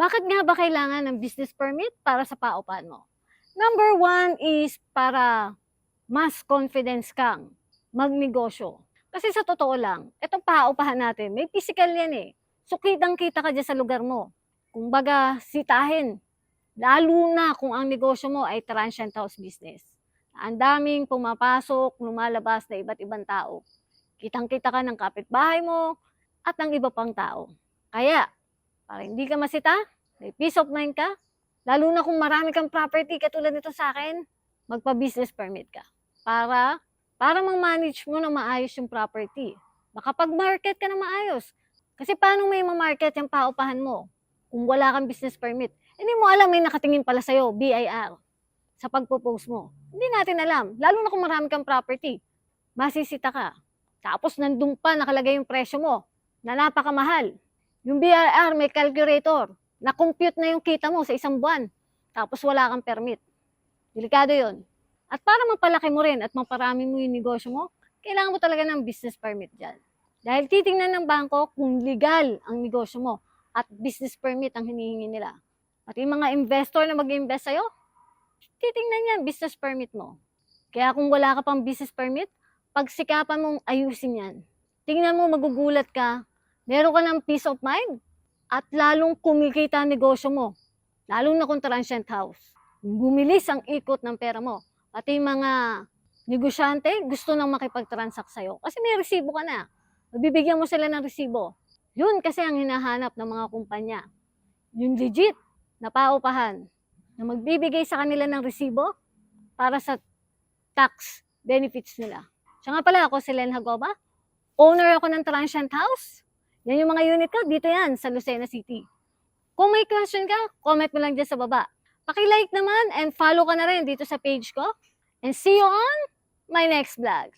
Bakit nga ba kailangan ng business permit para sa paupahan mo? Number one is para mas confidence kang magnegosyo. Kasi sa totoo lang, itong paupahan natin, may physical yan eh. So kitang-kita ka dyan sa lugar mo. Kung baga, sitahin. Lalo na kung ang negosyo mo ay transient house business. Ang daming pumapasok, lumalabas na iba't ibang tao. Kitang-kita ka ng kapitbahay mo at ng iba pang tao. Kaya, para hindi ka masita, may peace of mind ka, lalo na kung marami kang property katulad nito sa akin, magpa-business permit ka. Para, para mang-manage mo na maayos yung property. Makapag-market ka na maayos. Kasi paano may ma-market yung paupahan mo kung wala kang business permit? Hindi mo alam may nakatingin pala sa'yo, BIR, sa pagpo-post mo. Hindi natin alam, lalo na kung marami kang property. Masisita ka. Tapos nandun pa nakalagay yung presyo mo na napakamahal. Yung BIR may calculator. Na-compute na yung kita mo sa isang buwan. Tapos wala kang permit. Delikado yon. At para mapalaki mo rin at maparami mo yung negosyo mo, kailangan mo talaga ng business permit dyan. Dahil titingnan ng bangko kung legal ang negosyo mo at business permit ang hinihingi nila. At yung mga investor na mag-invest sa'yo, titingnan yan, business permit mo. Kaya kung wala ka pang business permit, pagsikapan mong ayusin yan. Tingnan mo, magugulat ka, meron ka ng peace of mind, at lalong kumikita ang negosyo mo. Lalong na kung transient house. Bumilis ang ikot ng pera mo. Pati mga negosyante, gusto nang makipag-transact sa'yo. Kasi may resibo ka na. Mabibigyan mo sila ng resibo. Yun kasi ang hinahanap ng mga kumpanya. Yung legit na paupahan na magbibigay sa kanila ng resibo para sa tax benefits nila. Siya nga pala ako si Len Hagoba. Owner ako ng Transient House. Yan yung mga unit ko. Dito yan sa Lucena City. Kung may question ka, comment mo lang dyan sa baba. Pakilike naman and follow ka na rin dito sa page ko. And see you on my next vlog.